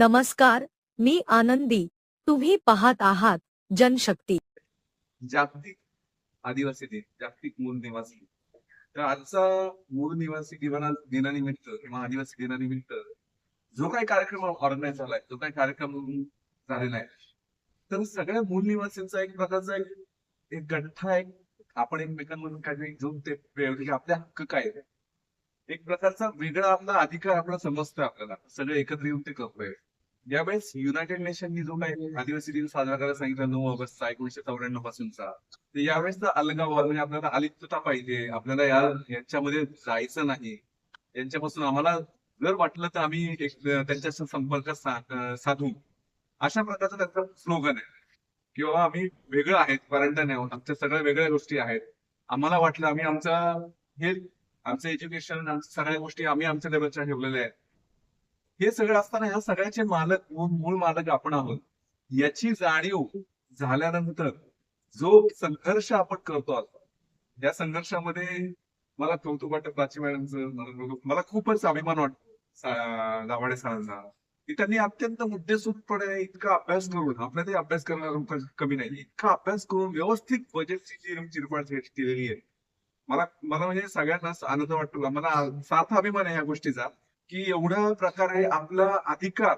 नमस्कार मी आनंदी. तुम्ही पाहत आहात जनशक्ती. जागतिक आदिवासी दिन जागतिक मूळ निवासी तर आजचा मूळ निवासी दिवाना दिनानिमित्त किंवा आदिवासी दिनानिमित्त जो काही कार्यक्रम ऑर्गनाईज झालाय जो काही कार्यक्रम झालेला आहे तर सगळ्या मूळ निवासींचा एक प्रकारचा एक एक गठ्ठा एक आपण एकमेकांमधून काहीतरी घेऊन ते आपले हक्क काय एक प्रकारचा वेगळा आपला अधिकार आपला समजतोय आपल्याला. सगळे एकत्र येऊन ते करतोय. यावेळेस युनायटेड नेशननी जो काही आदिवासी दिन साजरा करायला सांगितला नऊ ऑगस्टचा एकोणीशे चौऱ्याण्णव पासूनचा तर यावेळेस तर अलगाव म्हणजे आपल्याला अलिप्तता पाहिजे. आपल्याला या यांच्यामध्ये जायचं नाही. यांच्यापासून आम्हाला जर वाटलं तर आम्ही एक त्यांच्याशी संपर्क साधू. अशा प्रकारचं त्यांचं स्लोगन आहे. किंवा आम्ही वेगळं आहेत क्वारंटाईन आहोत आमच्या सगळ्या वेगळ्या गोष्टी आहेत. आम्हाला वाटलं आम्ही आमचा हे आमचं एज्युकेशन आमच्या सगळ्या गोष्टी आम्ही आमच्या लेवलच्या ठेवलेल्या आहेत. हे सगळं असताना ह्या सगळ्याचे मालक मूळ मालक आपण आहोत. याची जाणीव झाल्यानंतर जो संघर्ष आपण करतो आता या संघर्षामध्ये मला कौतुक वाटत प्राची मॅडमचं मला- खूपच अभिमान वाटतो दावाडे सरांचा की त्यांनी अत्यंत मुद्देसूदपणे इतका अभ्यास करून आपल्या ते अभ्यास करणार कमी नाही इतका अभ्यास करून व्यवस्थित बजेटची जी चिरपाड केलेली आहे. मला मला म्हणजे सगळ्यांनाच आनंद वाटतो. मला सार्थ अभिमान आहे या गोष्टीचा. की एवढ्या प्रकारे आपला अधिकार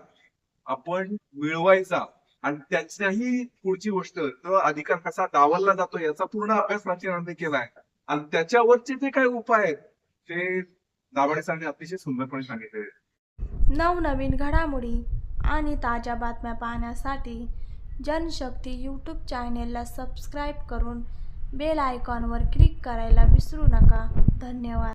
आपण मिळवायचा आणि त्याच्याही पुढची गोष्ट तो अधिकार कसा डावलला जातो याचा पूर्ण अभ्यास प्राचीनांनी केला आहे. आणि त्याच्यावरचे जे काही उपाय आहेत ते दाभाडे सरांनी अतिशय सुंदरपणे सांगितले. नवनवीन घडामोडी आणि ताज्या बातम्या पाहण्यासाठी जनशक्ती यूट्यूब चॅनेलला सबस्क्राईब करून बेल आयकॉनवर क्लिक करायला विसरू नका. धन्यवाद.